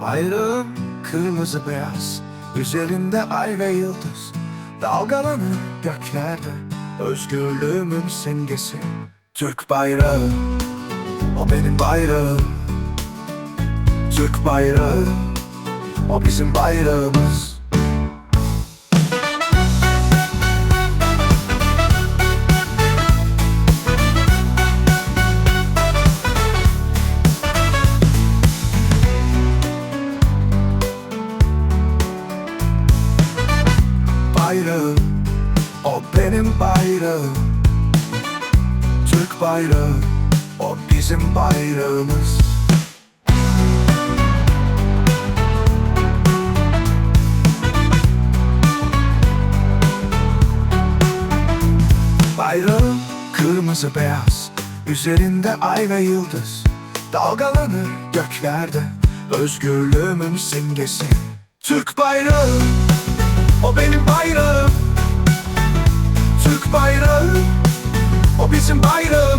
Bayrağım kırmızı beyaz Üzerinde ay ve yıldız. Dalgalanır göklerde Özgürlüğümün simgesi. Türk bayrağı O benim bayrağım. Türk bayrağı O bizim bayrağımız O benim bayrağım. Türk bayrağı. O bizim bayrağımız. Bayrağım kırmızı beyaz. Üzerinde ay ve yıldız. Dalgalanır göklerde. Özgürlüğümün simgesi. Türk bayrağı o benim bayrağım Bayram